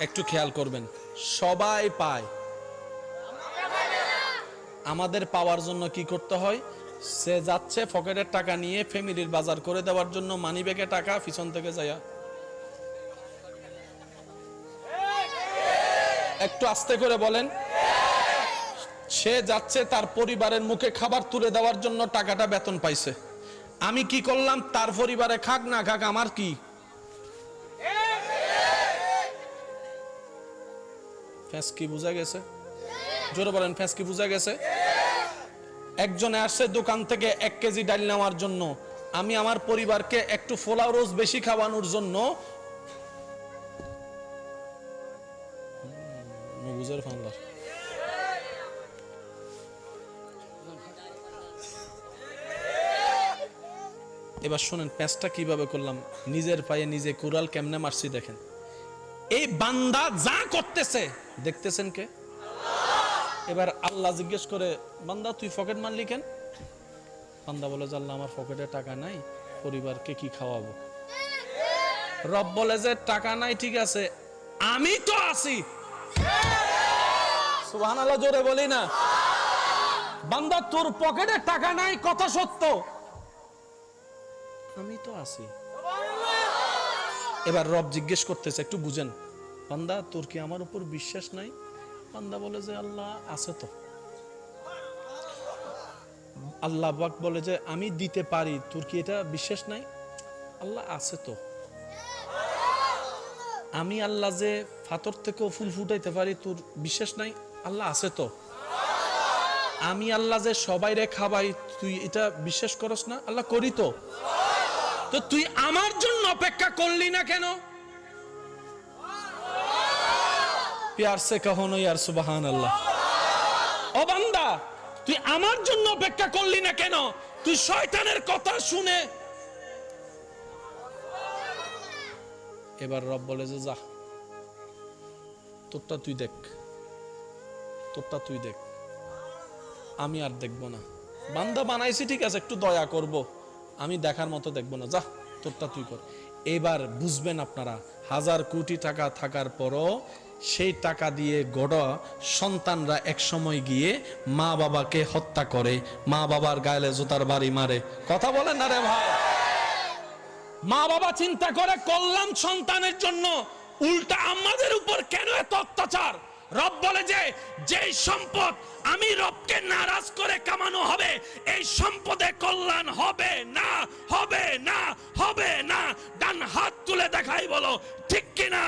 একটু খেয়াল করবেন, সবাই পায়। আমাদের পাওয়ার জন্য কি করতে হয়? সে যাচ্ছে পকেটের টাকা নিয়ে ফ্যামিলির বাজার করে দেওয়ার জন্য মানি ব্যাগে টাকা পিছন থেকে যায় একটু আস্তে করে বলেন, সে যাচ্ছে তার পরিবারের মুখে খাবার তুলে দেওয়ার জন্য টাকাটা বেতন পাইছে। আমি কি করলাম? তার পরিবারে খাক না খাক, আমার কি? ফ্যাস বোঝা গেছে? জোরে বলেন ফ্যাস বোঝা গেছে? একজনে আসছে দোকান থেকে এক কেজি ডাল নেওয়ার জন্য। আমি আমার পরিবারকে একটু ফোলা রোজ বেশি খাওয়ানোর জন্য। এবার শোনেন, প্যাঁচটা কীভাবে করলাম? নিজের পায়ে নিজে কুড়াল কেমনে মারছি দেখেন। এই বান্দা যা করতেছে, দেখতেছেন কে? এবার আল্লাহ জিজ্ঞেস করে, বান্দা, তুই পকেট মারলি কেন? বান্দা বলে, যে আল্লাহ, আমার পকেটে টাকা নাই, পরিবারকে কি খাওয়াবো? রব বলে যে, টাকা নাই, ঠিক আছে, আমি তো আছি। সুবহান আল্লাহ জোরে বলি না। বান্দা, তোর পকেটে টাকা নাই, কথা সত্য। আমি তো আছি। এবার রব জিজ্ঞেস করতেছে, একটু বুঝেন। পান্দা তোর কি আমার উপর বিশ্বাস নাই? পান্দা বলে যে, আল্লাহ আছে তো। আল্লাহ বলে যে, আমি দিতে পারি, তোর কি এটা বিশ্বাস নাই? আল্লাহ আছে তো। আমি আল্লাহ যে ফাতর থেকেও ফুল ফুটাইতে পারি, তোর বিশ্বাস নাই? আল্লাহ আছে তো। আমি আল্লাহ যে সবাই রে খাবাই তুই এটা বিশ্বাস করস না? আল্লাহ করি তো। তো তুই আমার জন্য অপেক্ষা করলি না কেন? তুই আমার জন্য অপেক্ষা করলি না কেন? তুই শয়তানের কথা শুনে। এবার রব বলে যে, যা, তোরটা তুই দেখ, তোরটা তুই দেখ। আমি আর দেখব না। বান্দা বানাইছি, ঠিক আছে, একটু দয়া করব। আমি দেখার মতো দেখব না। যা, তোরটা তুই কর। এবার বুঝবেন আপনারা, হাজার কোটি টাকা থাকার পরও সেই টাকা দিয়ে গড় সন্তানরা এক সময় গিয়ে মা বাবাকে হত্যা করে, মা বাবার গায়ে জোতার বাড়ি মারে। কথা বলেন না রে ভাই। মা বাবা চিন্তা করে কল্যাণ সন্তানের জন্য উল্টা আমাদের উপর কেন এত অত্যাচার? রব বলে যে, যেই সম্পদ আমি রবকে নারাজ করে কামানো হবে, এই সম্পদে কল্যাণ হবে না হবে না হবে না। ডান হাত তুলে দেখাই বলো, ঠিক কিনা?